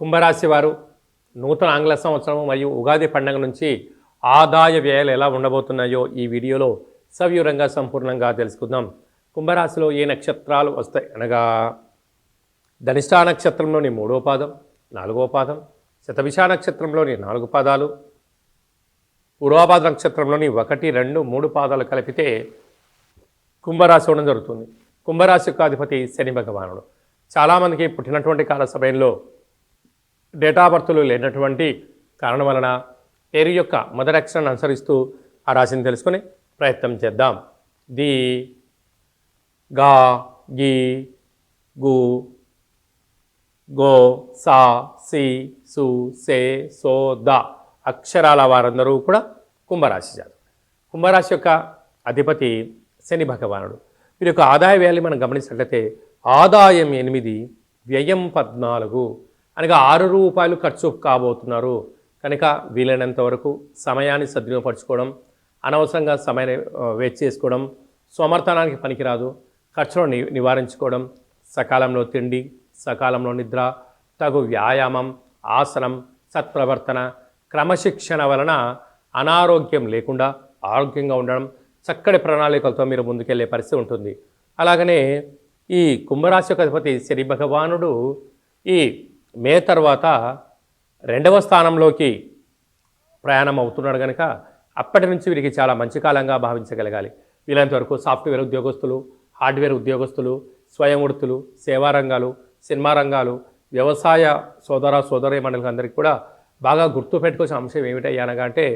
కుంభరాశి వారు నూతన ఆంగ్ల సంవత్సరం మరియు ఉగాది పండుగ నుంచి ఆదాయ వ్యయాలు ఎలా ఉండబోతున్నాయో ఈ వీడియోలో సవివరంగా సంపూర్ణంగా తెలుసుకుందాం. కుంభరాశిలో ఏ నక్షత్రాలు వస్తాయి అనగా ధనిష్టా నక్షత్రంలోని మూడో పాదం నాలుగో పాదం శతభిషా నక్షత్రంలోని నాలుగు పాదాలు పూర్వాపాద నక్షత్రంలోని ఒకటి రెండు మూడు పాదాలు కలిపితే కుంభరాశి ఉండడం జరుగుతుంది. కుంభరాశి యొక్క అధిపతి శని భగవానుడు. చాలామందికి పుట్టినటువంటి కాల సమయంలో డేటా బర్త్లు లేనటువంటి కారణం వలన పేరు యొక్క మొదటి అక్షరాన్ని అనుసరిస్తూ ఆ రాశిని తెలుసుకొని ప్రయత్నం చేద్దాం. ది గా గి గు గో సా సి సు సే సో ద అక్షరాల వారందరూ కూడా కుంభరాశి జాతం కుంభరాశి యొక్క అధిపతి శని భగవానుడు. వీరి యొక్క ఆదాయ వ్యయాన్ని మనం గమనించినట్లయితే ఆదాయం ఎనిమిది వ్యయం పద్నాలుగు. అనగా ఆరు రూపాయలు ఖర్చు కాబోతున్నారు. కనుక వీలైనంత వరకు సమయాన్ని సద్వినియోగపరచుకోవడం అనవసరంగా సమయాన్ని ఆ, వేస్ట్ చేసుకోవడం సోమర్థనానికి పనికిరాదు. ఖర్చును ని నివారించుకోవడం సకాలంలో తిండి సకాలంలో నిద్ర తగు వ్యాయామం ఆసనం సత్ప్రవర్తన క్రమశిక్షణ వలన అనారోగ్యం లేకుండా ఆరోగ్యంగా ఉండడం చక్కటి ప్రణాళికలతో మీరు ముందుకెళ్ళే పరిస్థితి ఉంటుంది. అలాగనే ఈ కుంభరాశి యొక్క అధిపతి శని భగవానుడు ఈ మే తర్వాత రెండవ స్థానంలోకి ప్రయాణం అవుతున్నాడు కనుక అప్పటి నుంచి వీరికి చాలా మంచి కాలంగా భావించగలగాలి. వీలైనంత వరకు సాఫ్ట్వేర్ ఉద్యోగస్తులు హార్డ్వేర్ ఉద్యోగస్తులు స్వయం వృత్తులు సేవా రంగాలు సినిమా రంగాలు వ్యవసాయ సోదర సోదరీ మండలి అందరికీ కూడా బాగా గుర్తు అంశం ఏమిటయ్యా అనగా అంటే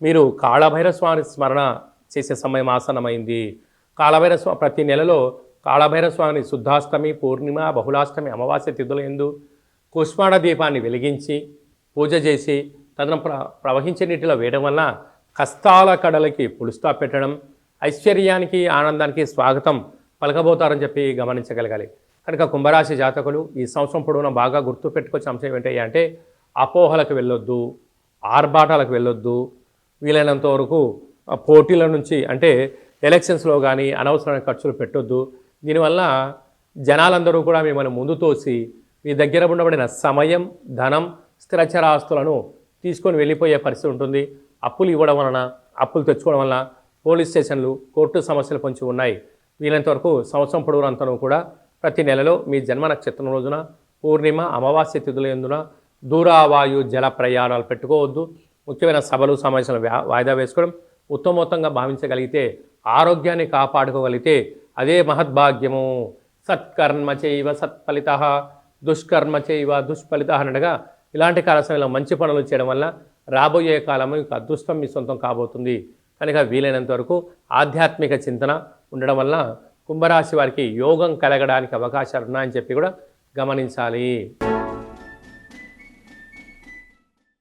మీరు కాళభైర స్వామి స్మరణ చేసే సమయం ఆసనమైంది కాళభైరస్వామి ప్రతి నెలలో కాళభైర స్వామిని శుద్ధాష్టమి పూర్ణిమ బహుళాష్టమి అమావాస్య తిథుల ఎందు కుష్మాడ దీపాన్ని వెలిగించి పూజ చేసి తదనం ప్ర ప్రవహించే నీటిలో వేయడం వల్ల కష్టాల కడలకి పులుస్తా పెట్టడం ఐశ్వర్యానికి ఆనందానికి స్వాగతం పలకబోతారని చెప్పి గమనించగలగాలి. కనుక కుంభరాశి జాతకులు ఈ సంవత్సరం పొడవునా బాగా గుర్తు పెట్టుకొచ్చే అంశం ఏంటంటే అంటే అపోహలకు వెళ్ళొద్దు ఆర్భాటాలకు వెళ్ళొద్దు వీలైనంత వరకు పోటీల నుంచి అంటే ఎలక్షన్స్లో కానీ అనవసరమైన ఖర్చులు పెట్టొద్దు. దీనివల్ల జనాలందరూ కూడా మిమ్మల్ని ముందు తోసి మీ దగ్గర ఉండబడిన సమయం ధనం స్థిరచరాస్తులను తీసుకొని వెళ్ళిపోయే పరిస్థితి ఉంటుంది. అప్పులు ఇవ్వడం వలన అప్పులు తెచ్చుకోవడం వలన పోలీస్ స్టేషన్లు కోర్టు సమస్యలు కొంచెం ఉన్నాయి. వీలైనంత వరకు సంవత్సరం పొడవునంతను కూడా ప్రతి నెలలో మీ జన్మ నక్షత్రం రోజున పూర్ణిమ అమావాస్య తిథుల ఎందున దూరావాయు జల ప్రయాణాలు పెట్టుకోవద్దు. ముఖ్యమైన సభలు సమావేశాలు వాయిదా వేసుకోవడం ఉత్తమోత్తంగా భావించగలిగితే ఆరోగ్యాన్ని కాపాడుకోగలిగితే అదే మహద్భాగ్యము. సత్కర్మ చైవ సత్ఫలిత. దుష్కర్మ చేయవ దుష్ఫలిత అనగా ఇలాంటి కాల సమయంలో మంచి పనులు చేయడం వల్ల రాబోయే కాలం మీకు అదృష్టం మీ సొంతం కాబోతుంది. కనుక వీలైనంత వరకు ఆధ్యాత్మిక చింతన ఉండడం వల్ల కుంభరాశి వారికి యోగం కలగడానికి అవకాశాలు ఉన్నాయని చెప్పి కూడా గమనించాలి.